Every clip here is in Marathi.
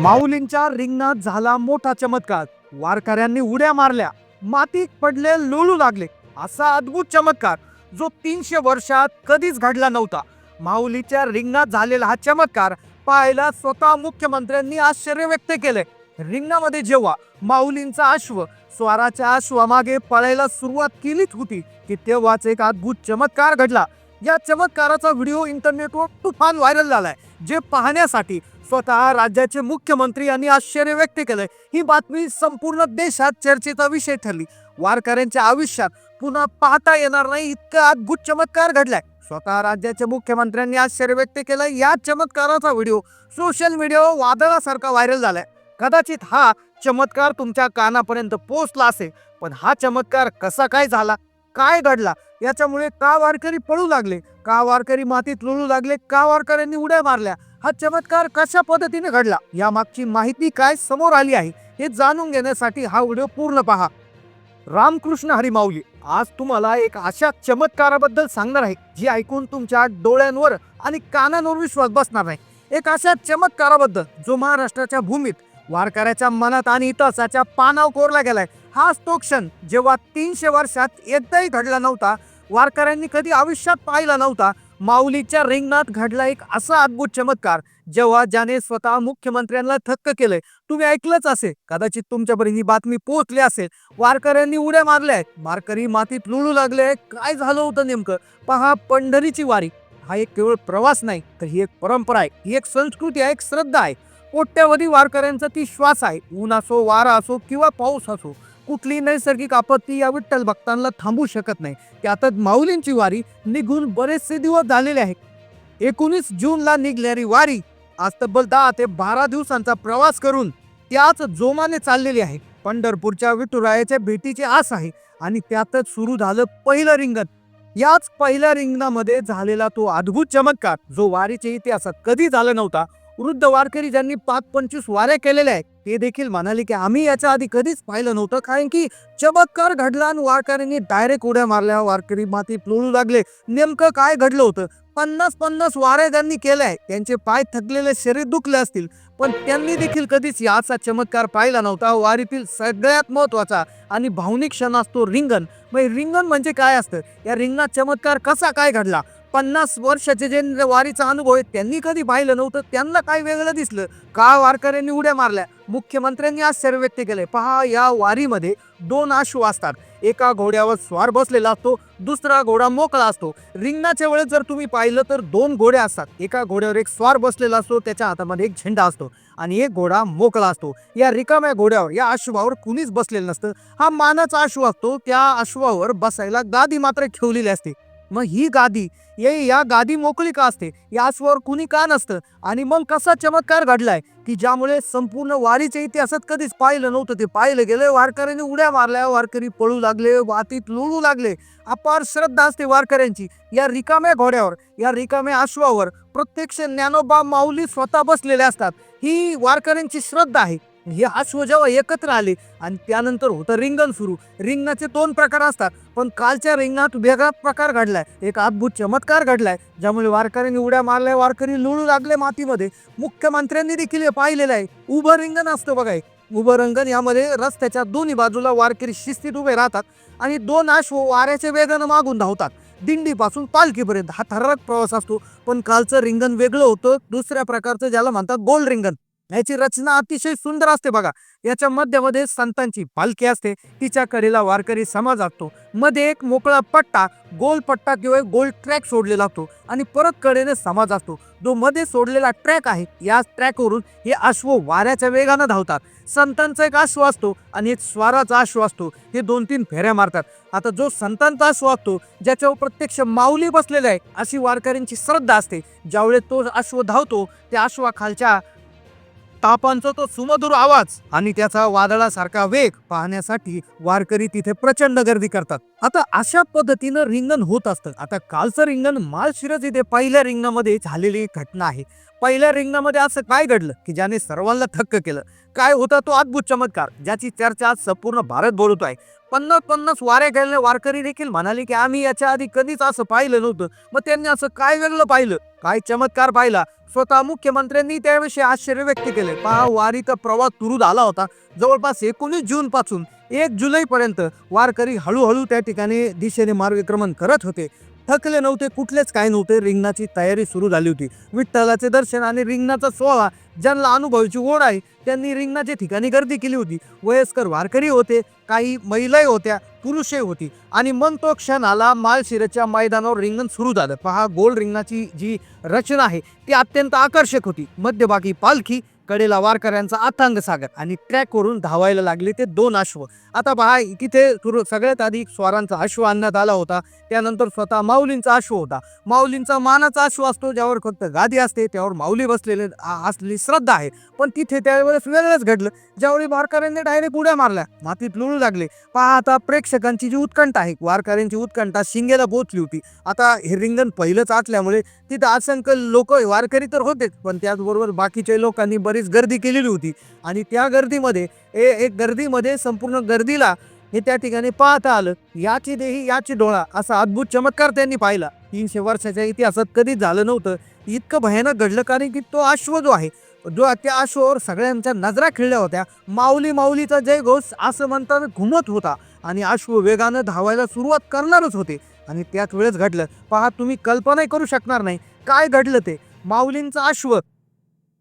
माऊलींच्या रिंगणात झाला मोठा चमत्कार. वारकऱ्यांनी उड्या मारल्या. मातीत पडले लोळू लागले. असा अद्भुत चमत्कार जो तीनशे वर्षात कधीच घडला नव्हता. माऊलीच्या रिंगणात झालेला हा चमत्कार पाहायला स्वतः मुख्यमंत्र्यांनी आश्चर्य व्यक्त केले. रिंगणामध्ये जेव्हा माऊलींचा अश्व स्वाराच्या अश्वामागे पळायला सुरुवात केलीच होती की तेव्हाच एक अद्भुत चमत्कार घडला. या चमत्काराचा व्हिडिओ इंटरनेटवर तुफान व्हायरल झालाय. जे पाहण्यासाठी स्वतः राज्याचे मुख्यमंत्री यांनी आश्चर्य व्यक्त केलंय. ही बातमी संपूर्ण देशात चर्चेचा विषय ठरली. वारकऱ्यांच्या आयुष्यात पुन्हा पाहता येणार नाही इतका अद्भुत चमत्कार घडलाय. स्वतः राज्याच्या मुख्यमंत्र्यांनी आश्चर्य व्यक्त केलं या चमत्काराचा व्हिडिओ सोशल मीडिया वादळासारखा व्हायरल झालाय. कदाचित हा चमत्कार तुमच्या कानापर्यंत पोहोचला असेल पण हा चमत्कार कसा काय झाला? काय घडला? याच्यामुळे का वारकरी पळू लागले? का वारकरी मातीत लोळू लागले? का वारकऱ्यांनी उड्या मारल्या? हा चमत्कार कशा पद्धतीने घडला? या मागची माहिती काय समोर आली आहे हे जाणून घेण्यासाठी हा व्हिडिओ पूर्ण पहा. रामकृष्ण हरिमाऊली आज तुम्हाला एक अशा चमत्काराबद्दल सांगणार आहे जी ऐकून तुमच्या डोळ्यांवर आणि कानांवर विश्वास बसणार नाही. एक अशा चमत्काराबद्दल जो महाराष्ट्राच्या भूमीत वारकऱ्याच्या मनात आणि इतिहासाच्या पानावर कोरला गेलाय हाच तो क्षण जेव्हा तीनशे वर्षात एकदाही घडला नव्हता वारकऱ्यांनी कधी आयुष्यात पाहिला नव्हता माऊलीच्या रिंगणात घडला एक असा अद्भुत चमत्कार जेव्हा ज्याने स्वतः मुख्यमंत्र्यांना थक्क केलंय तुम्ही ऐकलंच असेल कदाचित तुमच्यापर्यंत ही बातमी पोहोचली असेल. वारकऱ्यांनी उड्या मारल्या आहेत. वारकरी मातीत लुळू लागले काय झालं होतं नेमकं? पहा पंढरीची वारी. हा एक केवळ प्रवास नाही तर ही एक परंपरा आहे. ही एक संस्कृती आहे एक श्रद्धा आहे. कोट्यावधी वारकऱ्यांचा ती श्वास आहे. ऊन असो वारा असो किंवा पाऊस असो कुठली नैसर्गिक आपत्ती या विठ्ठल भक्तांना थांबू शकत नाही. त्यातच माऊलींची वारी निघून बरेचसे दिवस झालेले आहेत. एकोणीस जूनला निघणारी वारी आज तब्बल दहा ते बारा दिवसांचा प्रवास करून त्याच जोमाने चाललेली आहे. पंढरपूरच्या विठुरायाच्या भेटीची आस आहे आणि त्यातच सुरू झालं पहिलं रिंगण. याच पहिल्या रिंगणामध्ये झालेला तो अद्भुत चमत्कार जो वारीच्या इतिहासात कधी झाला नव्हता. वृद्ध वारकरी ज्यांनी पाच पंचवीस वाऱ्या केलेल्या आहेत ते देखील म्हणाले की आम्ही याच्या आधी कधीच पाहिलं नव्हतं कारण की चमत्कार घडला आणि वारकऱ्यांनी डायरेक्ट उड्या मारल्या. वारकरी माती लोळू लागले. नेमकं काय घडलं होतं? पन्नास पन्नास वारे त्यांनी केल्या. त्यांचे पाय थकलेले शरीर दुखले असतील. पण त्यांनी देखील कधीच याचा चमत्कार पाहिला नव्हता. वारीतील सगळ्यात महत्त्वाचा आणि भावनिक क्षण असतो रिंगण. मग रिंगण म्हणजे काय असतं? या रिंगणात चमत्कार कसा काय घडला? पन्नास वर्षाचे जे वारीचा अनुभव आहे त्यांनी कधी पाहिलं नव्हतं. त्यांना काय वेगळं दिसलं? का वारकऱ्यांनी उड्या मारल्या. मुख्यमंत्र्यांनी आश्चर्य व्यक्त केलंय. पहा या वारीमध्ये दोन आशू असतात. एका घोड्यावर स्वार बसलेला असतो दुसरा घोडा मोकळा असतो. रिंगणाच्या वेळेस जर तुम्ही पाहिलं तर दोन घोडे असतात. एका घोड्यावर एक स्वार बसलेला असतो त्याच्या हातामध्ये एक झेंडा असतो आणि एक घोडा मोकळा असतो. या रिकाम्या घोड्यावर या अश्वावर कुणीच बसलेलं नसतं. हा मानाचा अश्व असतो. त्या अश्वावर बसायला गादी मात्र ठेवलेली असते. मग ही गादी ये या गादी मोकळी का असते? या कुणी का नसतं? आणि मग कसा चमत्कार घडलाय की ज्यामुळे संपूर्ण वारीच्या इतिहासात कधीच पाहिलं नव्हतं. ते पाहिलं गेलं वारकऱ्यांनी उड्या मारल्या वारकरी पळू लागले वातीत लुळू लागले. अपार श्रद्धा असते वारकऱ्यांची. या रिकाम्या घोड्यावर या रिकाम्या अश्वावर प्रत्यक्ष ज्ञानोबा माऊली स्वतः बसलेल्या असतात. ही वारकऱ्यांची श्रद्धा आहे. हे अश्व जेव्हा एकत्र आले आणि त्यानंतर होतं रिंगण सुरू. रिंगणाचे दोन प्रकार असतात पण कालच्या रिंगणात वेगळा प्रकार घडलाय. एक अद्भुत चमत्कार घडलाय ज्यामुळे वारकऱ्यांनी उड्या मारल्या वारकरी लुळू लागले मातीमध्ये. मुख्यमंत्र्यांनी देखील हे पाहिलेलं आहे. उभं रिंगण असतं बघा हे. उभं रंगण यामध्ये रस्त्याच्या दोन्ही बाजूला वारकरी शिस्तीत उभे राहतात आणि दोन अश्व वाऱ्याच्या वेगानं मागून धावतात. दिंडीपासून पालखीपर्यंत हा थरारक प्रवास असतो पण कालचं रिंगण वेगळं होतं दुसऱ्या प्रकारचं ज्याला म्हणतात गोल रिंगण. याची रचना अतिशय सुंदर असते बघा. याच्या मध्यामध्ये संतांची पालखी असते. तिच्या कडेला वारकरी समाज असतो. मध्ये एक मोकळा पट्टा गोल पट्टा किंवा एक गोल ट्रॅक सोडलेला असतो आणि परत कडेने समाज असतो. जो मध्ये सोडलेला ट्रॅक आहे या ट्रॅकवरून हे अश्व वाऱ्याच्या वेगानं धावतात. संतांचा एक अश्व असतो आणि एक स्वाराचा अश्व असतो. हे दोन तीन फेऱ्या मारतात. आता जो संतांचा अश्व असतो ज्याच्यावर प्रत्यक्ष माऊली बसलेला आहे अशी वारकऱ्यांची श्रद्धा असते. ज्यावेळेस तो अश्व धावतो त्या अश्वाखालच्या तापांचा तो सुमधुर आवाज आणि त्याचा वादळासारखा वेग पाहण्यासाठी वारकरी तिथे प्रचंड गर्दी करतात. आता अशा पद्धतीनं रिंगण होत असतं. आता कालचं रिंगण मालशिरज इथे पहिल्या रिंगणामध्ये झालेली एक घटना आहे. पहिल्या रिंगणामध्ये असं काय घडलं की ज्याने सर्वांना थक्क केलं? काय होता तो अद्भुत चमत्कार ज्याची चर्चा आज संपूर्ण भारत बोलतो आहे. पन्नास पन्नास वारे गेलेले वारकरी देखील म्हणाले की आम्ही याच्या आधी कधीच असं पाहिलं नव्हतं. मग त्यांनी असं काय वेगळं पाहिलं? काय चमत्कार पाहिला? स्वतः मुख्यमंत्र्यांनी त्याविषयी आश्चर्य व्यक्त केले. पहा वारीचा प्रवास सुरू झाला होता. जवळपास एकोणीस जून पासून एक जुलैपर्यंत वारकरी हळूहळू त्या ठिकाणी दिशेने मार्गक्रमण करत होते. थकले नव्हते कुठलेच काय नव्हते. रिंगणाची तयारी सुरू झाली होती. विठ्ठलाचे दर्शन आणि रिंगणाचा सोहळा ज्यांना अनुभवाची ओढ आहे त्यांनी रिंगणाच्या ठिकाणी गर्दी केली होती. वयस्कर वारकरी होते काही महिलाही होत्या पुरुषही होती. आणि मग तो क्षण आला मैदानावर रिंगण सुरू झालं. पहा गोल रिंगणाची जी रचना आहे ती अत्यंत आकर्षक होती. मध्यभागी पालखी कडेला वारकऱ्यांचा अथांग सागर. आणि ट्रॅक करून धावायला लागले ते दोन अश्व. आता पहा तिथे सगळ्यात आधी स्वारांचा अश्व आणण्यात आला होता. त्यानंतर स्वतः माऊलींचा अश्व होता. माऊलींचा मानाचा अश्व असतो ज्यावर फक्त गादी असते त्यावर माऊली बसलेले असलेली श्रद्धा आहे. पण तिथे त्यावेळेस वेगळंच घडलं. ज्यावेळी वारकऱ्यांनी डायरेक्ट उड्या मारल्या मातीत लुळू लागले. पहा आता प्रेक्षकांची जी उत्कंठा आहे वारकऱ्यांची उत्कंठा शिंगेला पोचली होती. आता हे रिंगण पहिलंच आटल्यामुळे तिथं असंख्य लोक वारकरी तर होतेच पण त्याचबरोबर बाकीच्या लोकांनी बरेच गर्दी केलेली होती. आणि त्या गर्दीमध्ये ए एक गर्दीमध्ये संपूर्ण गर्दीला हे त्या ठिकाणी पाहता आलं याची देही याची डोळा असा अद्भुत चमत्कार त्यांनी पाहिला. तीनशे वर्षाच्या इतिहासात कधीच झालं नव्हतं. इतकं भयानक घडलं कारण की तो अश्व जो आहे जो त्या अश्वावर सगळ्यांच्या नजरा खिळल्या होत्या. माऊली माऊलीचा जय घोष असं म्हणताना घुमत होता आणि अश्व वेगानं धावायला सुरुवात करणारच होते. आणि त्याच वेळेस घडलं. पहा तुम्ही कल्पनाही करू शकणार नाही. काय घडलं ते? माऊलींचा अश्व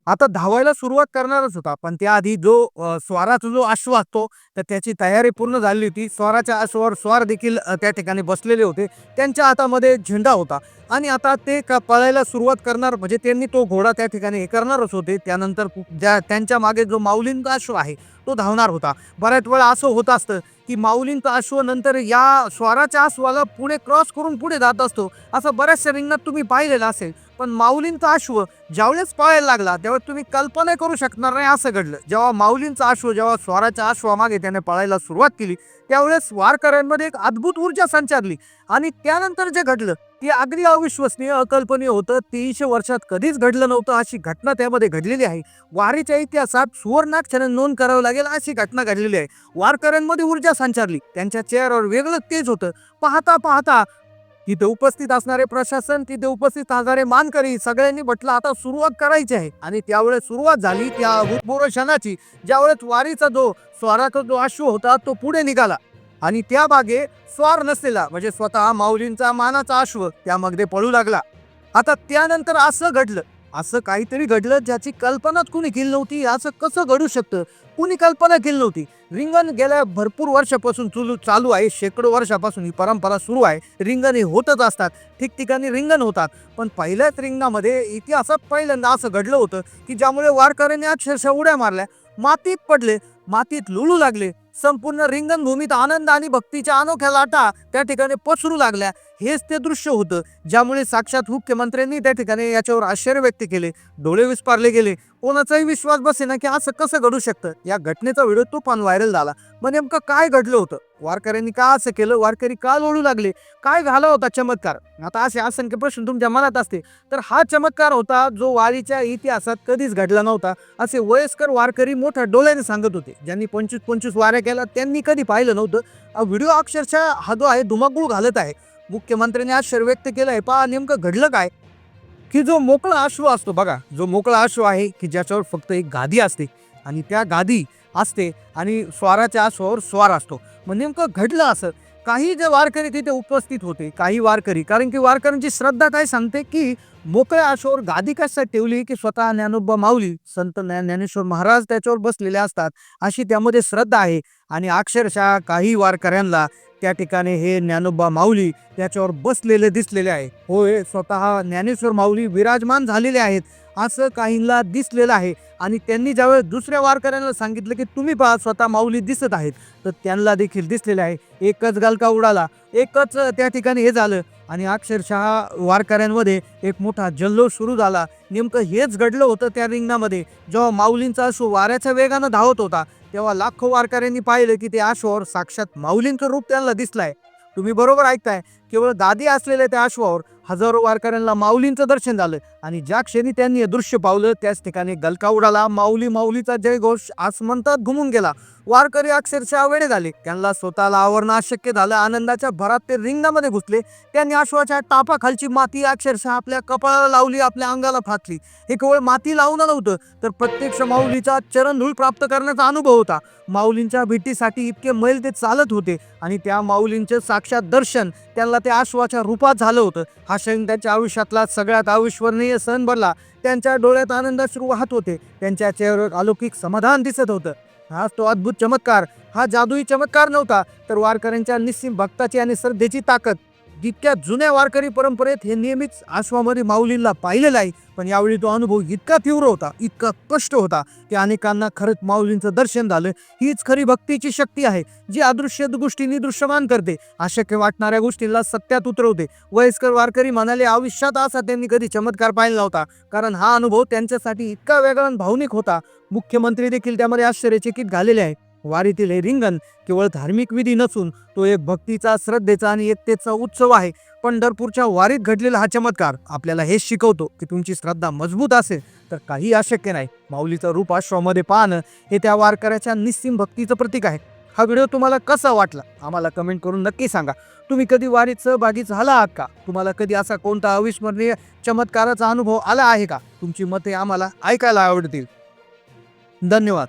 आता धावायला सुरुवात करणारच होता पण त्याआधी जो स्वाराचा जो अश्व असतो तर त्याची तयारी पूर्ण झाली होती. स्वाराच्या अश्वावर स्वार देखील त्या ठिकाणी बसलेले होते. त्यांच्या हातामध्ये झेंडा होता. आणि आता ते का पळायला सुरुवात करणार म्हणजे त्यांनी तो घोडा त्या ठिकाणी हे करणारच होते. त्यानंतर ज्या त्यांच्या मागे जो माऊलींचा अश्व आहे तो धावणार होता. बऱ्याच वेळा असं होत असतं की माऊलींचा अश्व नंतर या स्वाराच्या अश्वाला पुढे क्रॉस करून पुढे जात असतो. असं बऱ्याचशा रिंगणात तुम्ही पाहिलेलं असेल. पण माऊलींचा अश्व ज्यावेळेस पळायला लागला त्यावेळेस तुम्ही कल्पना करू शकणार नाही असं घडलं. जेव्हा माऊलींचा अश्व जेव्हा स्वराच्या अश्वामागे त्याने पळायला सुरुवात केली त्यावेळेस वारकऱ्यांमध्ये एक अद्भुत ऊर्जा संचारली. आणि त्यानंतर जे घडलं ते अगदी अविश्वसनीय अकल्पनीय होतं. तीनशे वर्षात कधीच घडलं नव्हतं अशी घटना त्यामध्ये घडलेली आहे. वारीच्या इतिहासात सुवर्णाक्षराने नोंद करावं लागेल अशी घटना घडलेली आहे. वारकऱ्यांमध्ये ऊर्जा संचारली. त्यांच्या चेहऱ्यावर वेगळं तेज होतं. पाहता पाहता तिथे उपस्थित असणारे प्रशासन तिथे उपस्थित असणारे मानकरी सगळ्यांनी म्हटलं आता सुरुवात करायची आहे. आणि त्यावेळेस सुरुवात झाली त्या भूतपूर्व क्षणाची ज्यावेळेस वारीचा जो स्वाराचा जो अश्व होता तो पुढे निघाला. आणि त्या बागे स्वार नसलेला म्हणजे स्वतः माऊलींचा मानाचा अश्व त्यामध्ये पळू लागला. आता त्यानंतर असं घडलं असं काहीतरी घडलं ज्याची कल्पनाच कुणी केली नव्हती असं कसं घडू शकतं? कुणी कल्पना केली नव्हती? रिंगण गेल्या भरपूर वर्षापासून चुलू चालू आहे शेकडो वर्षापासून ही परंपरा सुरू आहे. रिंगण हे होतच असतात ठिकठिकाणी रिंगण होतात. पण पहिल्याच रिंगणामध्ये इतिहासात पहिल्यांदा असं घडलं होतं की ज्यामुळे वारकऱ्यांनी अक्षरशः उड्या मारल्या मातीत पडले मातीत लुळू लागले. संपूर्ण रिंगणभूमीत आनंद आणि भक्तीच्या अनोख्या लाटा त्या ठिकाणी पसरू लागल्या. हेच ते दृश्य होतं ज्यामुळे साक्षात मुख्यमंत्र्यांनी त्या ठिकाणी याच्यावर आश्चर्य व्यक्त केले डोळे विस्पारले गेले. कोणाचाही विश्वास बसेना की असं कसं घडू शकतं? या घटनेचा व्हिडिओ तुफान व्हायरल झाला. मग नेमकं काय घडलं होतं? वारकऱ्यांनी का असं केलं? वारकरी का लोळू लागले? काय झाला होता चमत्कार? आता असे असंख्य प्रश्न तुमच्या मनात असते. तर हा चमत्कार होता जो वारीच्या इतिहासात कधीच घडला नव्हता असे वयस्कर वारकरी मोठ्या डोळ्याने सांगत होते ज्यांनी पंचवीस पंचवीस वाऱ्या केल्या त्यांनी कधी पाहिलं नव्हतं. व्हिडिओ अक्षरशः हा जो आहे धुमाकूळ घालत आहे. मुख्यमंत्र्यांनी आश्चर्य व्यक्त केलं आहे. पहा नेमकं घडलं काय? की जो मोकळा अश्व असतो बघा जो मोकळा अश्व आहे की ज्याच्यावर फक्त एक गादी असते आणि त्या गादी असते आणि स्वाराच्या अश्वावर स्वार असतो. मग नेमकं घडलं असं? काही जे वारकरी तिथे उपस्थित होते काही वारकरी कारण की वारकऱ्यांची श्रद्धा काय सांगते की मोकळ्या अश्वावर गादी कशासाठी ठेवली की स्वतः ज्ञानोबा माऊली संत ज्ञानेश्वर महाराज त्याच्यावर बसलेले असतात अशी त्यामध्ये श्रद्धा आहे. आणि अक्षरशः काही वारकऱ्यांना त्या ठिकाणी हे ज्ञानोबा माऊली त्याच्यावर बसलेले दिसलेले आहे. होय स्वतः ज्ञानेश्वर माऊली विराजमान झालेले आहेत. असं काहींना दिसलेलं आहे. आणि त्यांनी ज्यावेळेस दुसऱ्या वारकऱ्यांना सांगितलं की तुम्ही पहा स्वतः माऊली दिसत आहेत. तर त्यांना देखील दिसलेलं आहे. एकच गालका उडाला. एकच त्या ठिकाणी हे झालं. आणि अक्षरशः वारकऱ्यांमध्ये एक मोठा जल्लोष सुरू झाला. नेमकं हेच घडलं होतं त्या रिंगणामध्ये. जेव्हा माऊलींचा अश्व वाऱ्याच्या वेगानं धावत होता तेव्हा लाखो वारकऱ्यांनी पाहिलं की ते अश्वावर साक्षात माऊलींचं रूप त्यांना दिसलंय. तुम्ही बरोबर ऐकताय. केवळ गादी असलेल्या त्या अश्वावर हजारो वारकऱ्यांना माऊलींचं दर्शन झालं आणि ज्या क्षणी त्यांनी हे दृश्य पावलं त्याच ठिकाणी गलका उडाला. माऊली माऊलीचा जयघोष आसमंतात घुमून गेला. वारकरी अक्षरशः वेळे झाले. त्यांना स्वतःला आवरणं अशक्य झालं. आनंदाच्या भरात ते रिंगणामध्ये घुसले. त्यांनी अश्वाच्या टापाखालची माती अक्षरशः आपल्या कपाळाला लावली आपल्या अंगाला फाटली हे केवळ माती लावणं नव्हतं तर प्रत्यक्ष माऊलीचा चरणधूळ प्राप्त करण्याचा अनुभव होता. माऊलींच्या भेटीसाठी इतके मैल ते चालत होते आणि त्या माऊलींचे साक्षात दर्शन त्यांना त्या आश्वाच्या रूपात झालं होतं. हा क्षण त्यांच्या आयुष्यातला सगळ्यात अविस्मरणीय सण भरला त्यांच्या डोळ्यात आनंदाश्रू वाहत होते. त्यांच्या चेहऱ्यावर अलौकिक समाधान दिसत होतं. हा तो अद्भुत चमत्कार. हा जादुई चमत्कार नव्हता तर वारकऱ्यांच्या निस्सीम भक्ताची आणि श्रद्धेची ताकद. जितक्या जुन्या वारकरी परंपरेत हे नेहमीच आश्वामध्ये माऊलींना पाहिलेलं आहे. पण यावेळी तो अनुभव इतका तीव्र होता इतका कष्ट होता की अनेकांना खरंच माऊलींचं दर्शन झालं. हीच खरी भक्तीची शक्ती आहे जी अदृश्य गोष्टींनी दृश्यमान करते. अशक्य वाटणाऱ्या गोष्टींना सत्यात उतरवते. वयस्कर वारकरी म्हणाले आयुष्यात असा त्यांनी कधी चमत्कार पाहिला होता कारण हा अनुभव त्यांच्यासाठी इतका वेगळा भावनिक होता. मुख्यमंत्री देखील त्यामध्ये आश्चर्यचकित झालेले आहे वारीतील हे रिंगण केवळ धार्मिक विधी नसून तो एक भक्तीचा श्रद्धेचा आणि एकतेचा उत्सव आहे. पंढरपूरच्या वारीत घडलेला हा चमत्कार आपल्याला हेच शिकवतो की तुमची श्रद्धा मजबूत असेल तर काही अशक्य नाही. माऊलीचं रूप आश्रमामध्ये पाहणं हे त्या वारकऱ्याच्या निस्सीम भक्तीचं प्रतीक आहे. हा व्हिडिओ तुम्हाला कसा वाटला? आम्हाला कमेंट करून नक्की सांगा. तुम्ही कधी वारीत सहभागी झाला आहात का? तुम्हाला कधी असा कोणता अविस्मरणीय चमत्काराचा अनुभव आला आहे का? तुमची मते आम्हाला ऐकायला आवडतील. धन्यवाद.